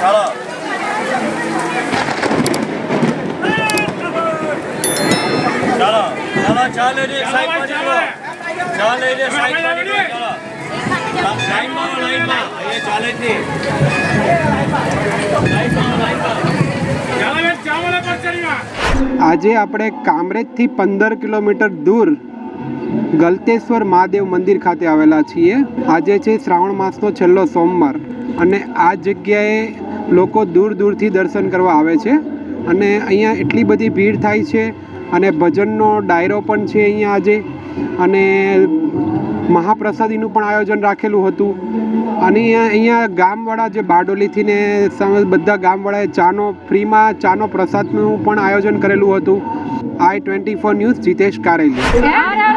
ચાલો ચાલો ચા લઈને એક ચાલો સાઈડ ભાઈ પર ચાવડે નીકળો ચા લઈને સાઈડ પર ચાલો ચાલે ચાલો બેન ચાવડે પચાડીમાં આજે આપણે કામરેજથી પંદર કિલોમીટર દૂર ગલતેશ્વર મહાદેવ મંદિર ખાતે આવેલા છીએ. આજે છે શ્રાવણ માસનો છેલ્લો સોમવાર અને આ જગ્યાએ લોકો દૂર દૂરથી દર્શન કરવા આવે છે અને અહીંયા એટલી બધી ભીડ થાય છે અને ભજનનો ડાયરો પણ છે અહીંયા આજે અને મહાપ્રસાદીનું પણ આયોજન રાખેલું હતું. અને અહીંયા ગામવાળા જે બારડોલીથી ને બધા ગામવાળાએ ચાનો, ફ્રીમાં ચાનો પ્રસાદનું પણ આયોજન કરેલું હતું. I twenty four news Jitesh Kareli.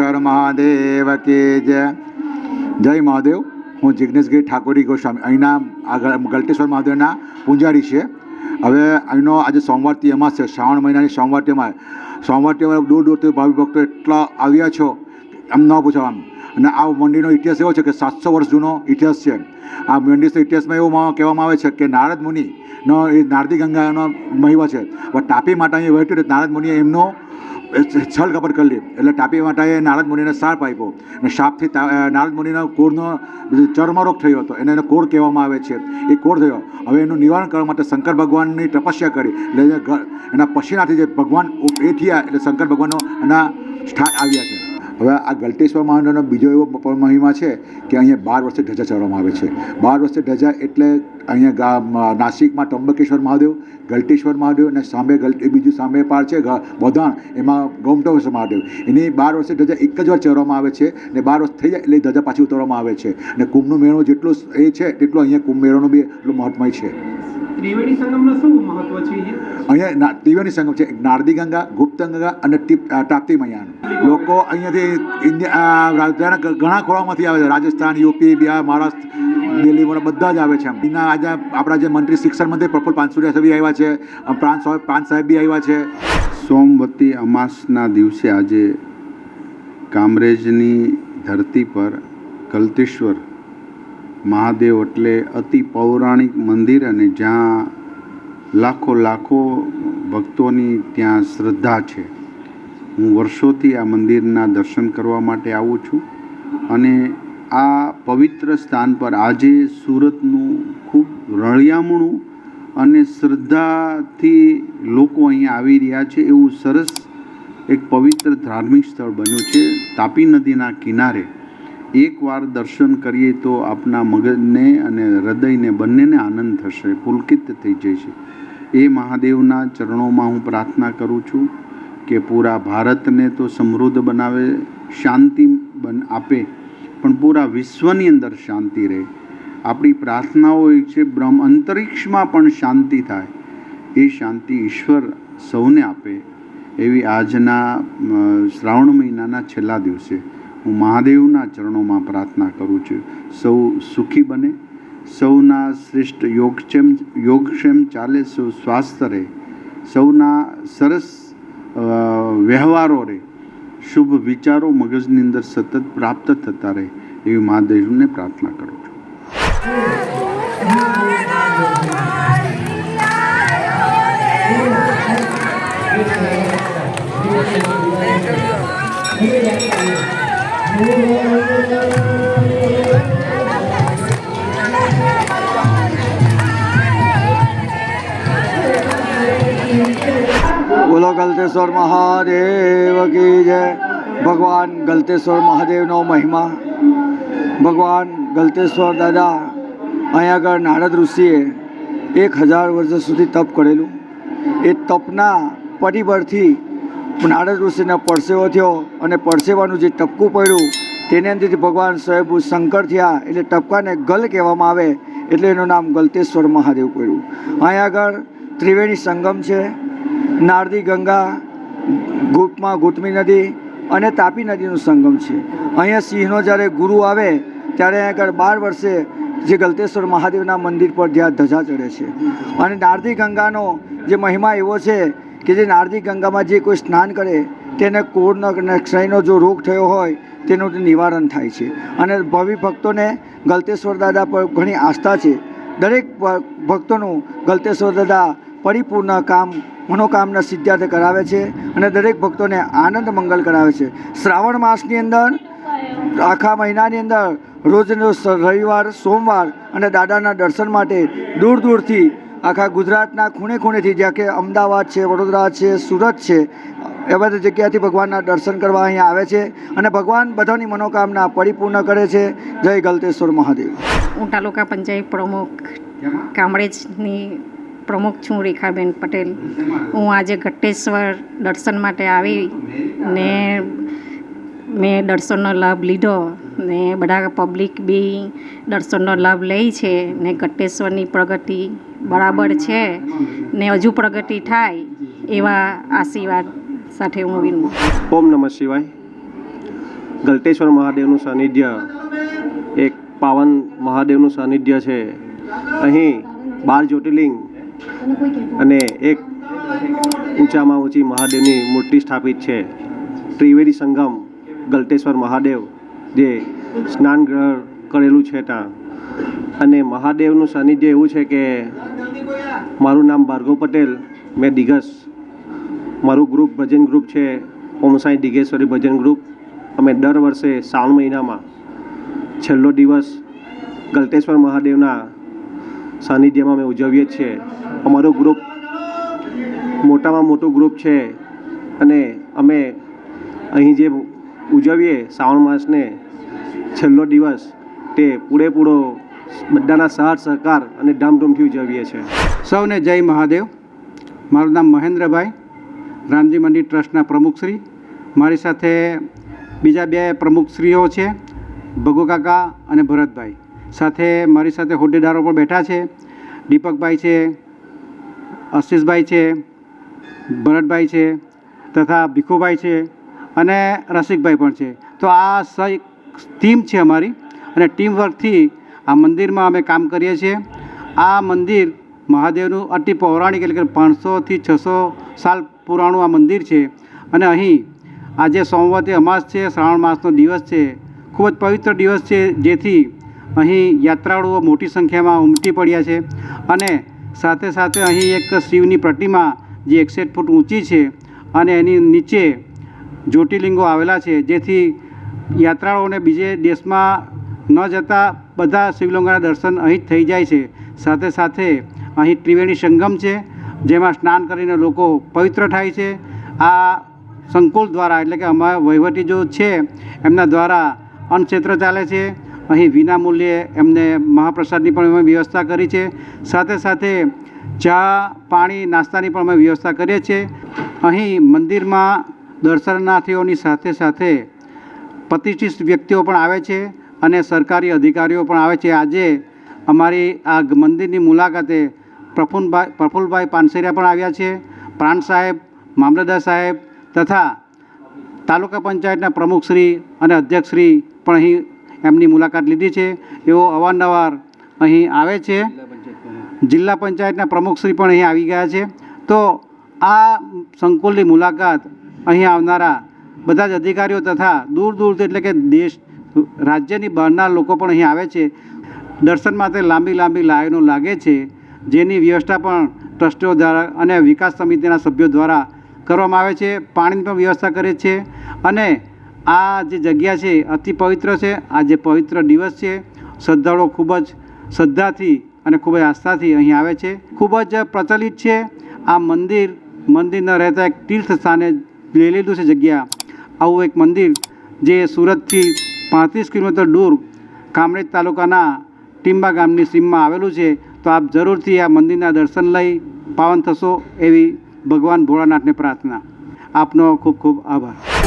Mahadev Mahadev કે જય જય મહાદેવ. હું જિગ્નેશગીરી ઠાકોરી ગોસ્વામી. અહીંના આગળ ગલટેશ્વર મહાદેવના પૂંજારી છે. હવે અહીંનો આજે સોમવારથી એમાં છે. શ્રાવણ મહિનાની સોમવાર તેમાં સોમવારથી તેમાં દૂર દૂરથી ભાવિ ભક્તો એટલા આવ્યા છો એમ ન પૂછો આમ. અને આ મંદિરનો ઇતિહાસ એવો છે કે સાતસો વર્ષ જૂનો ઇતિહાસ છે. આ મંદિરના ઇતિહાસમાં એવું કહેવામાં આવે છે કે નારદ મુનિનો એ નારદી ગંગાનો મહિમા છે. હવે તાપી માટે અહીં વહેતું નારદ મુનિએ એમનો છલ કપટ કરી લે. એટલે ટાપી માતાએ નારદ મુનિને સાપ આપ્યો. અને સાપથી નારદ મુનિના કોળનો ચર્મરોગ થયો હતો. એને એને કોળ કહેવામાં આવે છે. એ કોળ થયો. હવે એનું નિવારણ કરવા માટે શંકર ભગવાનની તપસ્યા કરી. એટલે એના પછીનાથી જે ભગવાન એ થયા, એટલે શંકર ભગવાનનો એના સ્થાન આવ્યા છે. હવે આ ગલટેશ્વર મહાદેવનો બીજો એવો મહિમા છે કે અહીંયા બાર વર્ષે ધજા ચડવામાં આવે છે. બાર વર્ષે ધજા એટલે અહીંયા ગા નાસિકમાં ત્રંબકેશ્વર મહાદેવ ગલટેશ્વર મહાદેવ અને સામે ગલ બીજું સામે પાર છે વધાણ, એમાં ગૌમટેશ્વર મહાદેવ. એની બાર વર્ષે ધજા એક જ વાર ચડવામાં આવે છે ને બાર વર્ષ થઈ જાય એટલે ધજા પાછી ઉતારવામાં આવે છે. અને કુંભનું મેળો જેટલો એ છે, તેટલો અહીંયા કુંભ મેળોનું બી એટલું મહત્મય છે. ત્રિવેણી સંગમનો શું મહત્વ છે અહીંયા? ત્રિવેણી સંગમ છે. નારદી ગંગા ગુપ્ત ગંગા અને તાપ્તી મૈયાનું. લોકો અહીંયાથી ઇન્ડિયા રાજ્યના ઘણા ખોળામાંથી આવે છે. રાજસ્થાન યુપી બિહાર મહારાષ્ટ્ર દિલ્હી બધા બધા જ આવે છે એના આજે આપણા જે મંત્રી શિક્ષણ મંત્રી પ્રફુલ પાનસુરિયા સાહેબ બી આવ્યા છે. પ્રાંત સાહેબ પ્રાંત સાહેબ બી આવ્યા છે. સોમવતી અમાસના દિવસે આજે કામરેજની ધરતી પર ગલતેશ્વર મહાદેવ એટલે અતિ પૌરાણિક મંદિર અને જ્યાં લાખો લાખો ભક્તોની ત્યાં શ્રદ્ધા છે. હું વર્ષોથી આ મંદિરના દર્શન કરવા માટે આવું છું અને આ પવિત્ર સ્થાન પર આજે સુરતનું ખૂબ રળિયામણું અને શ્રદ્ધાથી લોકો અહીંયા આવી રહ્યા છે એવું સરસ એક પવિત્ર ધાર્મિક સ્થળ બન્યું છે તાપી નદીના કિનારે. એકવાર દર્શન કરીએ તો આપના મગજને અને હૃદયને બંનેને આનંદ થશે, પુલકિત થઈ જશે એ મહાદેવના ચરણોમાં હું પ્રાર્થના કરું છું કે પૂરા ભારતને તો સમૃદ્ધ બનાવે, શાંતિ બન આપે, પણ પૂરા વિશ્વની અંદર શાંતિ રહે. આપણી પ્રાર્થનાઓ એ છે, બ્રહ્મ અંતરિક્ષમાં પણ શાંતિ થાય. એ શાંતિ ઈશ્વર સૌને આપે. એવી આજના શ્રાવણ મહિનાના છેલ્લા દિવસે હું મહાદેવના ચરણોમાં પ્રાર્થના કરું છું. સૌ સુખી બને. સૌના શ્રેષ્ઠ યોગક્ષેમ યોગક્ષેમ ચાલે સૌ સ્વાસ્થ્ય રહે. સૌના સરસ વ્યવહારો રહે. શુભ વિચારો મગજની અંદર સતત પ્રાપ્ત થતા રહે. એવી મહાદેવને પ્રાર્થના કરું છું. બોલો, ગલતેશ્વર મહાદેવ કી જય. ભગવાન ગલતેશ્વર મહાદેવનો મહિમા. ભગવાન ગલતેશ્વર દાદા, અહીંયા આગળ નારદ ઋષિએ એક હજાર વર્ષ સુધી તપ કરેલું. એ તપના પરિબળથી નારદ ઋષિને પરસેવો થયો અને પરસેવાનું જે ટપકું પડ્યું, તેની અંદરથી ભગવાન સ્વયંભુ શંકર થયા. એટલે ટપકાને ગલ કહેવામાં આવે, એટલે એનું નામ ગલતેશ્વર મહાદેવ પડ્યું. અહીંયા આગળ ત્રિવેણી સંગમ છે, નારદી ગંગા ગુટમાં ગુટમી નદી અને તાપી નદીનું સંગમ છે. અહીંયા સિંહનો જ્યારે ગુરુ આવે, ત્યારે અહીંયા આગળ બાર વર્ષે જે ગલતેશ્વર મહાદેવના મંદિર પર જ્યાં ધજા ચડે છે. અને નારદી ગંગાનો જે મહિમા એવો છે કે જે નારદી ગંગામાં જે કોઈ સ્નાન કરે, તેને કોળનો ક્ષયનો જો રોગ થયો હોય, તેનું નિવારણ થાય છે. અને ભવિ ભક્તોને ગલતેશ્વર દાદા પર ઘણી આસ્થા છે. દરેક ભક્તોનું ગલતેશ્વર દાદા પરિપૂર્ણ કામ, મનોકામના સિદ્ધાર્થ કરાવે છે અને દરેક ભક્તોને આનંદ મંગલ કરાવે છે. શ્રાવણ માસની અંદર, આખા મહિનાની અંદર રોજનો રવિવાર, સોમવાર અને દાદાના દર્શન માટે દૂર દૂરથી આખા ગુજરાતના ખૂણે ખૂણેથી જ્યાં કે અમદાવાદ છે વડોદરા છે સુરત છે એ બધી જગ્યાથી ભગવાનના દર્શન કરવા અહીંયા આવે છે અને ભગવાન બધાની મનોકામના પરિપૂર્ણ કરે છે. જય ગલતેશ્વર મહાદેવ. હું તાલુકા પંચાયત પ્રમુખ કામરેજની પ્રમુખ છું રેખાબેન પટેલ. હું આજે ઘટ્ટેશ્વર દર્શન માટે આવી ને મેં દર્શનનો લાભ લીધો ને બધા પબ્લિક બી દર્શનનો લાભ લે છે ને ઘટ્ટેશ્વરની પ્રગતિ બરાબર છે ને હજુ પ્રગતિ થાય એવા આશીર્વાદ સાથે હું વિનવું ઓમ નમઃ શિવાય. ગલટેશ્વર મહાદેવનું સાનિધ્ય એક પાવન મહાદેવનું સાનિધ્ય છે. અહીં બાર જ્યોતિર્લિંગ અને એક ઊંચામાં ઊંચી મહાદેવની મૂર્તિ સ્થાપિત છે. ત્રિવેદી સંગમ ગલટેશ્વર મહાદેવ જે સ્નાન ગ્રહ કરેલું છે ત્યાં. અને મહાદેવનું સાનિધ્ય એવું છે કે મારું નામ ભાર્ગવ પટેલ, મેં દિગસ મારું ગ્રુપ ભજન ગ્રુપ છે ઓમ સાંઈ દિગેશ્વરી ભજન ગ્રુપ અમે દર વર્ષે શ્રાવણ મહિનામાં છેલ્લો દિવસ ગલતેશ્વર મહાદેવના સાનિધ્યમાં અમે ઉજવીએ છીએ. અમારું ગ્રુપ મોટામાં મોટું ગ્રુપ છે અને અમે અહીં જે ઉજવીએ શ્રાવણ માસને છેલ્લો દિવસ તે પૂરેપૂરો બધાના સાથ સહકાર અને ધામધૂમથી ઉજવીએ છીએ. સૌને જય મહાદેવ. મારું નામ મહેન્દ્રભાઈ, રામજી મંદિર ટ્રસ્ટના પ્રમુખશ્રી. મારી સાથે બીજા બે પ્રમુખશ્રીઓ છે, ભગુ કાકા અને ભરતભાઈ. સાથે મારી સાથે હોદ્દેદારો પણ બેઠા છે. દીપકભાઈ છે આશીષભાઈ છે, ભરતભાઈ છે, તથા ભીખુભાઈ છે અને રસિકભાઈ પણ છે. તો આ સ એક ટીમ છે અમારી અને ટીમ વર્કથી આ મંદિરમાં અમે કામ કરીએ છીએ. આ મંદિર મહાદેવનું અતિ પૌરાણિક એટલે કે પાંચસોથી છસો સાલ પુરાણું આ મંદિર છે. અને અહીં આજે સોમવતી અમાસ છે, શ્રાવણ માસનો દિવસ છે. ખૂબ જ પવિત્ર દિવસ છે, જેથી અહીં યાત્રાળુઓ મોટી સંખ્યામાં ઉમટી પડ્યા છે. અને સાથે સાથે અહીં એક શિવની પ્રતિમા જે એકસઠ ફૂટ ઊંચી છે અને એની નીચે જ્યોતિર્લિંગો આવેલા છે, જેથી યાત્રાળુઓને બીજે દેશમાં ન જતા બધા શિવલિંગોના દર્શન અહીં જ થઈ જાય છે. સાથે સાથે અહીં ત્રિવેણી સંગમ છે, જેમાં સ્નાન કરીને લોકો પવિત્ર થાય છે. આ સંકુલ દ્વારા, એટલે કે અમારા વહીવટી જો છે, એમના દ્વારા અન્નક્ષેત્ર ચાલે છે. અહીં વિનામૂલ્યે એમને મહાપ્રસાદની પણ અમે વ્યવસ્થા કરી છે. સાથે સાથે ચા, પાણી, નાસ્તાની પણ અમે વ્યવસ્થા કરીએ છીએ. અહીં મંદિરમાં દર્શનાર્થીઓની સાથે સાથે પ્રતિષ્ઠિત વ્યક્તિઓ પણ આવે છે અને સરકારી અધિકારીઓ પણ આવે છે. આજે અમારી આ મંદિરની મુલાકાતે પ્રફુલભાઈ પ્રફુલભાઈ પાનસેરિયા પણ આવ્યા છે. પ્રાણ સાહેબ, મામલતદાર સાહેબ તથા તાલુકા પંચાયતના પ્રમુખશ્રી અને અધ્યક્ષશ્રી પણ અહીં એમની મુલાકાત લીધી છે. એઓ અવારનવાર અહીં આવે છે. જિલ્લા પંચાયતના પ્રમુખશ્રી પણ અહીં આવી ગયા છે. તો આ સંકુલની મુલાકાત અહીં આવનારા બધા જ અધિકારીઓ તથા દૂર દૂરથી એટલે કે દેશ, રાજ્યની બહારના લોકો પણ અહીં આવે છે. દર્શન માટે લાંબી લાંબી લાઈનો લાગે છે. જેની વ્યવસ્થા પણ ટ્રસ્ટીઓ દ્વારા અને વિકાસ સમિતિના સભ્યો દ્વારા કરવામાં આવે છે. પાણીની પણ વ્યવસ્થા કરે છે અને આ જે જગ્યા છે અતિ પવિત્ર છે. આ જે પવિત્ર દિવસ છે શ્રદ્ધાળુઓ ખૂબ જ શ્રદ્ધાથી અને ખૂબ જ આસ્થાથી અહીં આવે છે. ખૂબ જ પ્રચલિત છે. આ મંદિર, મંદિરના રહેતા એક તીર્થ સ્થાને લઈ લીધું છે જગ્યા. આવું એક મંદિર જે સુરતથી પાંત્રીસ કિલોમીટર દૂર કામરેજ તાલુકાના ટીંબા ગામની સીમમાં આવેલું છે. તો આપ જરૂરથી આ મંદિરના દર્શન લઈ પાવન થશો એવી ભગવાન ભોળાનાથને પ્રાર્થના. આપનો ખૂબ ખૂબ આભાર.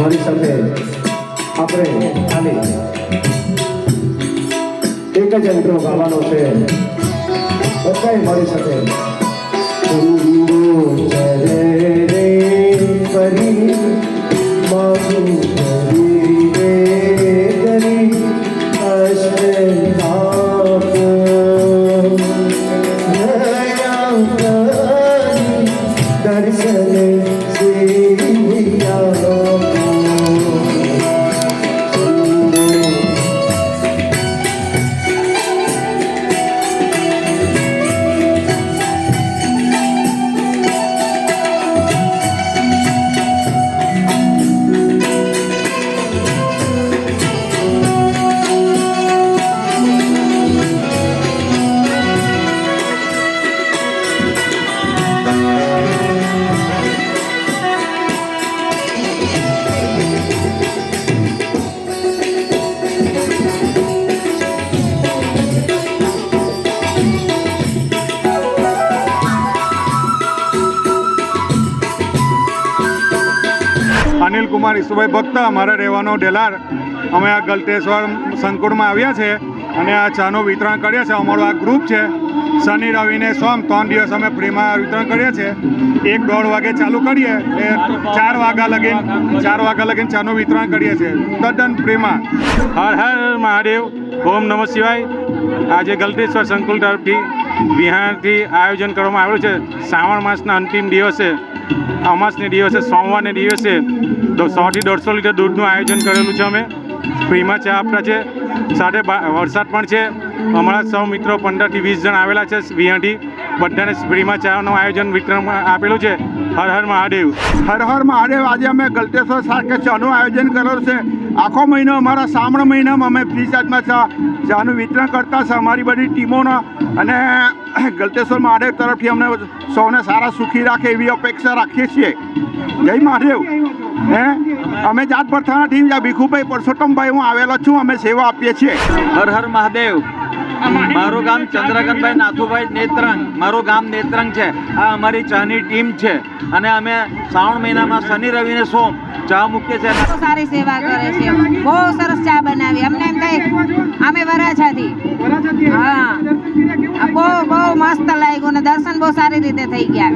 મારી સાથે આપણે ખાલી એક જ યંત્ર ગાવાનો છે. બધાએ મારી સાથે. ઊંડું ચરે કરી કરી અશ્વનાથ કુમાર ઈસુભાઈ ભક્ત, અમારે રહેવાનો ડેલાર. અમે આ ગલતેશ્વર સંકુળમાં આવ્યા છે અને આ ચાનું વિતરણ કરીએ છીએ અમારું આ ગ્રુપ છે. શનિ રવિને સોમ ત્રણ દિવસ અમે ફ્રીમાં વિતરણ કરીએ છીએ એક દોઢ વાગે ચાલુ કરીએ એ ચાર વાગ્યા લગીન, ચાર વાગ્યા લગીન ચાનું વિતરણ કરીએ છીએ. તદ્દન ફ્રીમાં. હર હર મહાદેવ. ઓમ નમઃ શિવાય. આજે ગલતેશ્વર સંકુલ તરફથી વિહારથી આયોજન કરવામાં આવેલું છે. શ્રાવણ માસના અંતિમ દિવસે, અમાસને દિવસે, સોમવારને દિવસે સોથી દોઢસો લીટર દૂધનું આયોજન કરેલું છે અમે. ફ્રીમાં ચા આપતા છે. સાથે વરસાદ પણ છે. હમણાં સૌ મિત્રો પંદરથી વીસ જણ આવેલા છે વિહારથી. બધાને ફ્રીમાં ચાનું આયોજન વિતરણ આપેલું છે. હર હર મહાદેવ. હર હર મહાદેવ. આજે અમે ગલતેશ્વર સાથે ચાનું આયોજન કરેલું છે. આખો મહિનો અમારા શ્રાવણ મહિનામાં અમે ફ્રી ચાર્જમાં ચા ચાનું વિતરણ કરતા છે અમારી બધી ટીમોના. અને ગલતેશ્વર મહાદેવ તરફથી અમને સૌને સારા સુખી રાખે એવી અપેક્ષા રાખીએ છીએ. જય મહાદેવ. હે? અમે જાત પરથાના ટીમ ભીખુભાઈ પરસોત્તમભાઈ હું આવેલો છું. અમે સેવા આપીએ છીએ. હર હર મહાદેવ. મારું ગામ ચંદ્રકાંતભાઈ નાથુભાઈ નેત્રંગ. મારું ગામ નેત્રંગ છે. આ અમારી ચાની ટીમ છે. અને અમે શ્રાવણ મહિનામાં શનિ રવિને સોમ ચા મૂકીએ છીએ. સારી સેવા કરે છે. બહુ સરસ ચા બનાવી. અમને એમ થાય અમે વરાછાથી હા. બહુ બહુ મસ્ત લાગ્યું ને દર્શન બહુ સારી રીતે થઈ ગયા.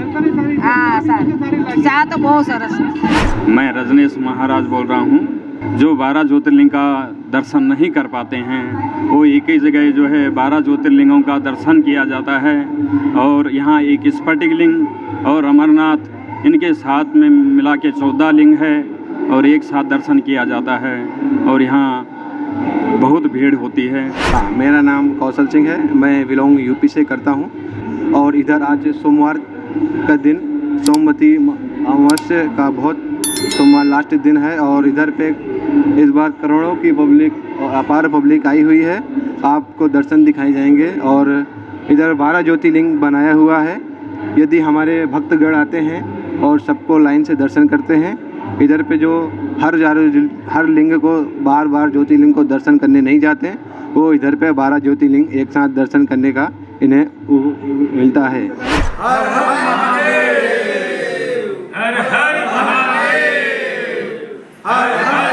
હા સારું. ચા તો બહુ સરસ. મેં રજનીશ મહારાજ બોલ રહા હું. जो बारह ज्योतिर्लिंग का दर्शन नहीं कर पाते हैं, वो एक ही जगह जो है बारह ज्योतिर्लिंगों का दर्शन किया जाता है। और यहाँ एक स्फटिक लिंग और अमरनाथ, इनके साथ में मिला के चौदह लिंग है और एक साथ दर्शन किया जाता है। और यहाँ बहुत भीड़ होती है। हाँ मेरा नाम कौशल सिंह है। मैं बिलोंग यूपी से करता हूँ। और इधर आज सोमवार का दिन, सोमवती अमावस्या का बहुत सोमवार लास्ट दिन है और इधर पे इस बार करोड़ों की पब्लिक और अपार पब्लिक आई हुई है। आपको दर्शन दिखाए जाएँगे और इधर बारह ज्योतिर्लिंग बनाया हुआ है। यदि हमारे भक्तगण आते हैं और सबको लाइन से दर्शन करते हैं, इधर पे जो हर हर लिंग को, बार बार ज्योतिर्लिंग को दर्शन करने नहीं जाते, वो इधर पे बारह ज्योतिर्लिंग एक साथ दर्शन करने का इन्हें मिलता है। हर हर